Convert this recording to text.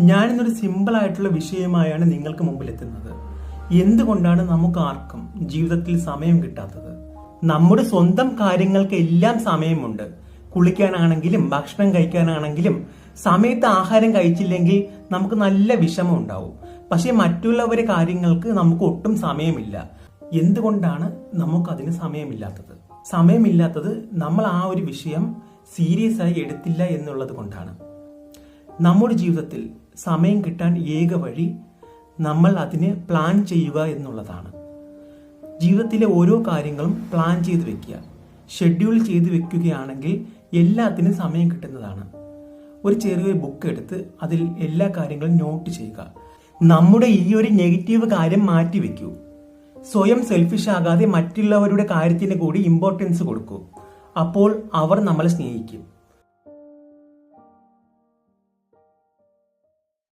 ഞാനിന്നൊരു simple ആയിട്ടുള്ള വിഷയമായാണ് നിങ്ങൾക്ക് മുമ്പിൽ എത്തുന്നത് എന്തുകൊണ്ടാണ് നമുക്ക് ആർക്കും ജീവിതത്തിൽ സമയം കിട്ടാത്തത്? നമ്മുടെ സ്വന്തം കാര്യങ്ങൾക്ക് എല്ലാം സമയമുണ്ട്. കുളിക്കാനാണെങ്കിലും ഭക്ഷണം കഴിക്കാനാണെങ്കിലും സമയത്ത് ആഹാരം കഴിച്ചില്ലെങ്കിൽ നമുക്ക് നല്ല വിഷമം ഉണ്ടാവും. പക്ഷെ മറ്റുള്ളവരെ കാര്യങ്ങൾക്ക് നമുക്ക് ഒട്ടും സമയമില്ല. എന്തുകൊണ്ടാണ് നമുക്കതിന് സമയമില്ലാത്തത്? സമയമില്ലാത്തത് നമ്മൾ ആ ഒരു വിഷയം സീരിയസ് ആയി എടുത്തില്ല എന്നുള്ളത് കൊണ്ടാണ്. നമ്മുടെ ജീവിതത്തിൽ സമയം കിട്ടാൻ ഏക വഴി നമ്മൾ അതിനെ പ്ലാൻ ചെയ്യുക എന്നുള്ളതാണ്. ജീവിതത്തിലെ ഓരോ കാര്യങ്ങളും പ്ലാൻ ചെയ്ത് വെക്കുക. ഷെഡ്യൂൾ ചെയ്ത് വെക്കുകയാണെങ്കിൽ എല്ലാത്തിനും സമയം കിട്ടുന്നതാണ്. ഒരു ചെറിയൊരു ബുക്ക് എടുത്ത് അതിൽ എല്ലാ കാര്യങ്ങളും നോട്ട് ചെയ്യുക. നമ്മുടെ ഈ ഒരു നെഗറ്റീവ് കാര്യം മാറ്റി വെക്കൂ. സ്വയം സെൽഫിഷ് ആകാതെ മറ്റുള്ളവരുടെ കാര്യത്തിന് കൂടി ഇമ്പോർട്ടൻസ് കൊടുക്കൂ. അപ്പോൾ അവർ നമ്മളെ സ്നേഹിക്കും.